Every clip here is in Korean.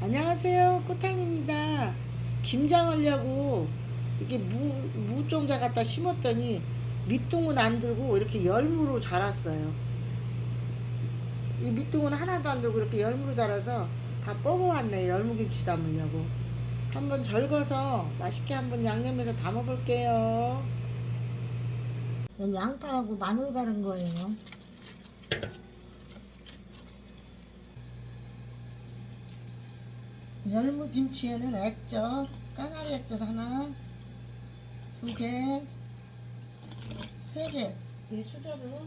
안녕하세요. 꽃탐입니다. 김장하려고 이렇게 무, 무종자 갖다 심었더니 밑둥은 안 들고 이렇게 열무로 자랐어요. 이 밑둥은 하나도 안 들고 이렇게 열무로 자라서 다 뽑아왔네 열무김치 담으려고. 한번 절거서 맛있게 한번 양념해서 담아 볼게요. 양파하고 마늘 가른 거예요 열무 김치에는 액젓, 까나리 액젓 하나, 두 개, 세 개. 이 수저로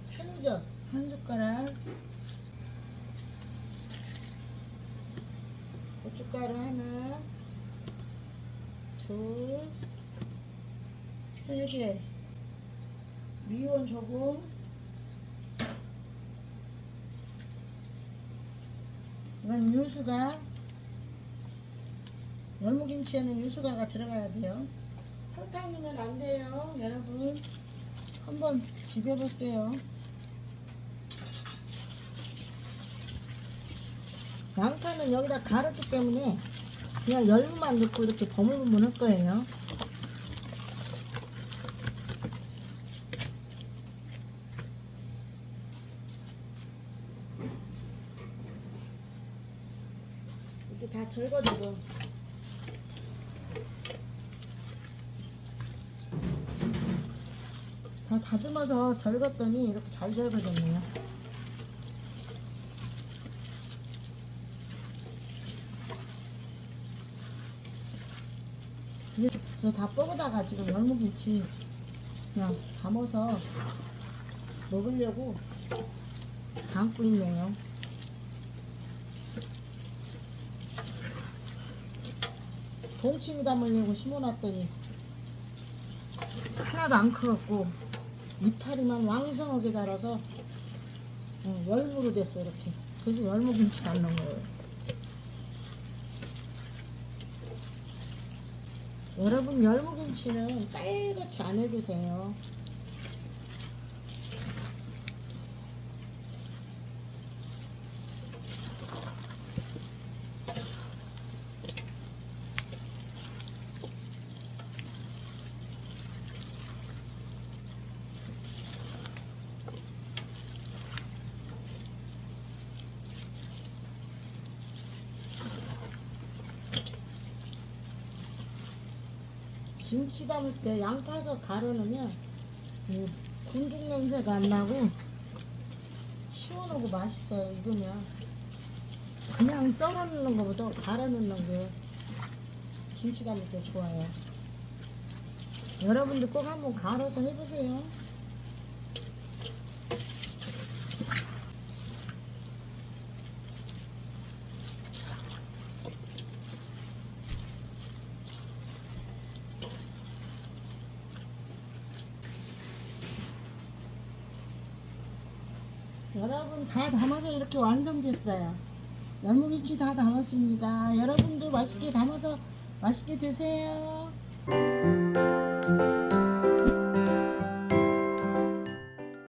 새우젓 한 숟가락, 고춧가루 하나, 둘, 세 개, 미원 조금. 이건 유수가 열무김치에는 유수가가 들어가야 돼요. 설탕 넣으면 안 돼요, 여러분. 한번 비벼볼게요. 양파는 여기다 갈았기 때문에 그냥 열무만 넣고 이렇게 버물버물 할 거예요. 이렇게 다 절거지고 다 다듬어서 절궜더니 이렇게 잘 절거졌네요. 그래서 다 뽑아다가 지금 열무김치 그냥 담아서 먹으려고 담고 있네요. 동치미 담으려고 심어놨더니 하나도 안 커갖고 이파리만 왕성하게 자라서 어, 열무로 됐어 이렇게. 그래서 열무김치 담는 거예요. 여러분 열무김치는 빨갛지 안 해도 돼요 김치 담을 때 양파서 갈아놓으면 이 군중 냄새가 안 나고 시원하고 맛있어요 익으면. 그냥 썰어 넣는 것보다 갈아 넣는 게 김치 담을 때 좋아요. 여러분들 꼭 한번 갈아서 해보세요 여러분 다 담아서 이렇게 완성됐어요. 열무김치 다 담았습니다. 여러분도 맛있게 담아서 맛있게 드세요.